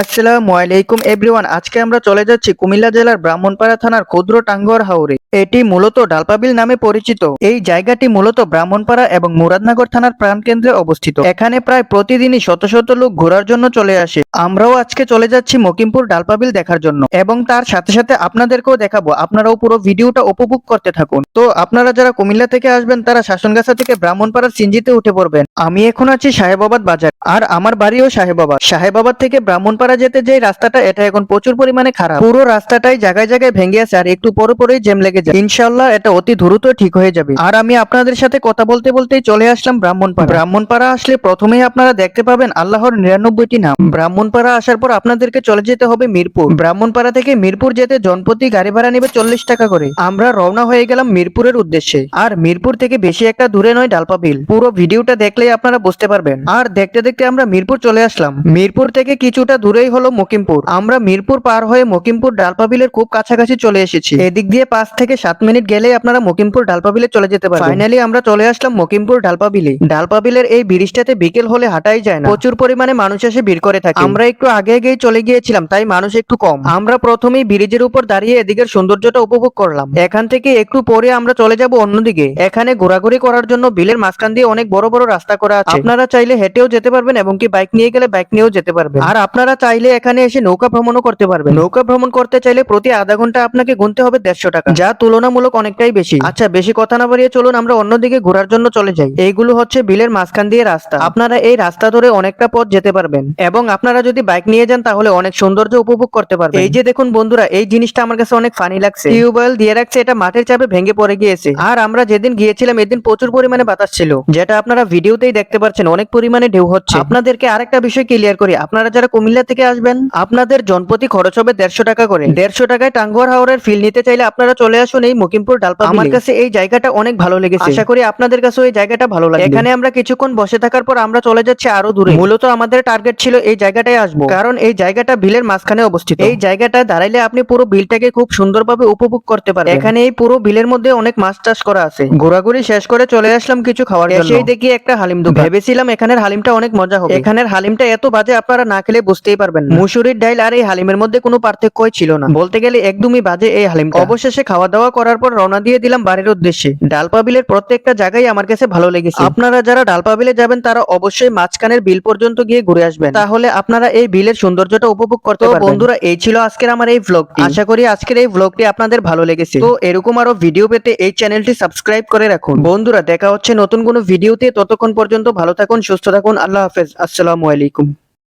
আসসালামু আলাইকুম এভরিওয়ান আজকে আমরা চলে যাচ্ছি কুমিল্লা জেলার ব্রাহ্মণপাড়া থানার ক্ষুদ্র টাঙ্গর হাওরে এটি মূলত ডালপাবিল নামে পরিচিত। এই জায়গাটি মূলত ব্রাহ্মণপাড়া এবং মুরাদনগর থানার প্রাণকেন্দ্রে অবস্থিত। এখানে প্রায় প্রতিদিনই শত শত লোক ঘোরার জন্য চলে আসে। আমরাও আজকে চলে যাচ্ছি মকিমপুর ডালপাবিল দেখার জন্য। এবং তার সাথে সাথে আপনাদেরকেও দেখাবো। আপনারাও পুরো ভিডিওটা উপভোগ করতে থাকুন। তো আপনারা যারা কুমিল্লা থেকে আসবেন, তারা শাসনগাছা থেকে ব্রাহ্মণপাড়ার সিঞ্জিতে উঠে পড়বেন। আমি এখন আছি সাহেবাবাদ বাজার। আর আমার বাড়িও সাহেবাবাদ। সাহেবাবাদ থেকে ব্রাহ্মণপাড়া যেতে যে রাস্তাটা, এটা এখন প্রচুর পরিমাণে খারাপ। পুরো রাস্তাটাই জায়গায় জায়গায় ভেঙে আছে। আর একটু পরে জ্যাম লেগে যায়। ইনশাল্লাহ এটা অতি দ্রুত ঠিক হয়ে যাবে। আর আমি আপনাদের সাথে কথা বলতে বলতেই চলে আসলাম ব্রাহ্মণপাড়া। ব্রাহ্মণপাড়া আসলে প্রথমেই আপনারা দেখতে পাবেন আল্লাহর নিরানব্বইটি নাম। ব্রাহ্মণপাড়া আসার পর আপনাদেরকে চলে যেতে হবে মিরপুর। ব্রাহ্মণপাড়া থেকে মিরপুর যেতে জনপ্রতি গাড়ি ভাড়া নেবে চল্লিশ টাকা করে। আমরা রওনা হয়ে গেলাম মিরপুরের উদ্দেশ্যে। আর মিরপুর থেকে বেশি একটা দূরে নয় ডালপাবিল পুরো ভিডিওটা দেখলেই আপনারা বুঝতে পারবেন। আর দেখতে দেখতে আমরা মিরপুর চলে আসলাম। মিরপুর থেকে কিছুটা দূরেই হলো মকিমপুর। আমরা মিরপুর পার হয়ে মকিমপুর ডালপাবিলের খুব কাছাকাছি চলে এসেছি। এদিক দিয়ে পাঁচ থেকে সাত মিনিট গেলেই আপনারা মকিমপুর ডালপাবিলে চলে যেতে পারেন ফাইনালি আমরা চলে আসলাম মকিমপুর ডালপাবিলে ডালপাবিলের এই ব্রিজটাতে বিকেল হলে হাঁটাই যায় না। প্রচুর পরিমাণে মানুষ এসে ভিড় করে থাকে। আমরা একটু আগে আগেই চলে গিয়েছিলাম তাই মানুষ একটু কম। আমরা প্রথমেই ব্রিজের উপর দাঁড়িয়ে এদিকের সৌন্দর্যটা উপভোগ করলাম। এখান থেকে একটু পরে আমরা চলে যাব অন্যদিকে। এখানে ঘোরাঘুরি করার জন্য বিলের মাঝখান দিয়ে অনেক বড় বড় রাস্তা করা আছে। আপনারা চাইলে হেঁটেও যেতে পারবেন এবং কি বাইক নিয়ে গেলে বাইক নিয়েও যেতে পারবেন। আর আপনারা চাইলে এখানে এসে নৌকা ভ্রমণও করতে পারবেন। নৌকা ভ্রমণ করতে চাইলে প্রতি আধা ঘণ্টা আপনাকে গুনতে হবে দেড়শো টাকা। যা তুলনামূলক অনেকটাই বেশি। আচ্ছা বেশি কথা না বাড়িয়ে চলুন আমরা অন্যদিকে ঘোরার জন্য চলে যাই। এইগুলো হচ্ছে বিলের মাঝখান দিয়ে রাস্তা। আপনারা এই রাস্তা ধরে অনেকটা পথ যেতে পারবেন। এবং আপনারা যদি বাইক নিয়ে যান তাহলে অনেক সৌন্দর্য উপভোগ করতে পারবেন। এই যে দেখুন বন্ধুরা এই জিনিসটা আমার কাছে অনেক ফানি লাগছে। টিউবওয়েল দিয়ে রাখছে এটা মাঠের চাপে ভেঙে পড়ে গিয়েছে। আর আমরা যেদিন গিয়েছিলাম এদিন প্রচুর পরিমাণে বাতাস ছিল। যেটা আপনারা ভিডিওতেই দেখতে পাচ্ছেন অনেক পরিমাণে ঢেউ হচ্ছে। আপনাদেরকে আরেকটা বিষয় ক্লিয়ার করি। আপনারা যারা কুমিল্লা থেকে আসবেন আপনাদের জনপ্রতি খরচ হবে দেড়শো টাকা করে। দেড়শো টাকায় টাঙ্গুয়ার হাওরের ফিল নিতে চাইলে আপনারা চলে আসুন। এই মুকিমপুর ডালপা আমার কাছে এই জায়গাটা অনেক ভালো লেগেছে। আশা করি আপনাদের কাছেও এই জায়গাটা ভালো লাগে এখানে আমরা কিছুক্ষণ বসে থাকার পর আমরা চলে যাচ্ছি আরও দূরে। মূলত আমাদের টার্গেট ছিল এই জায়গাটায় আসব। কারণ এই জায়গাটা বিলের মাঝখানে অবস্থিত। এই জায়গাটায় দাঁড়াইলে আপনি পুরো বিলটাকে খুব সুন্দরভাবে উপভোগ করতে পারেন এখানে এই পুরো বিলের মধ্যে অনেক মাছ চাষ করা আছে। ঘোরাঘুরি শেষ করে চলে আসলাম কিছু খাওয়ার জন্য। সেই দেখি একটা হালিম দোকান। ভেবেছিলাম এখানের হালিমটা অনেক মজা হবে। এখানের হালিমটা এত বাজে আপনারা না খেলে বুঝতেই পারবেন না। মুসুরির ডাইল আর এই হালিমের মধ্যে কোনো পার্থক্যই ছিল না। বলতে গেলে একদমই বাজে এই হালিমটা। অবশেষে খাওয়া দাওয়া করার পর রওনা দিয়ে দিলাম বাড়ির উদ্দেশ্যে। ডালপাবিলের প্রত্যেকটা জায়গায় আমার কাছে ভালো লেগেছে। আপনারা যারা ডালপাবিলে যাবেন তারা অবশ্যই মাঝখানের বিল পর্যন্ত গিয়ে ঘুরে আসবেন। তাহলে আপনারা এই বিলের সৌন্দর্যটা উপভোগ করতে পারবেন। বন্ধুরা এই ছিল আজকের আমার এই ভ্লগ আশা করি আজকের এই ভ্লগটি আপনাদের ভালো লেগেছে। তো এরকম আরও ভিডিও পেতে এই চ্যানেলটি সাবস্ক্রাইব করে রাখুন। বন্ধুরা দেখা হচ্ছে নতুন কোনো ভিডিওতে ততক্ষণ পর্যন্ত ভালো থাকুন সুস্থ থাকুন। আল্লাহ হাফেজ। আসসালামু আলাইকুম।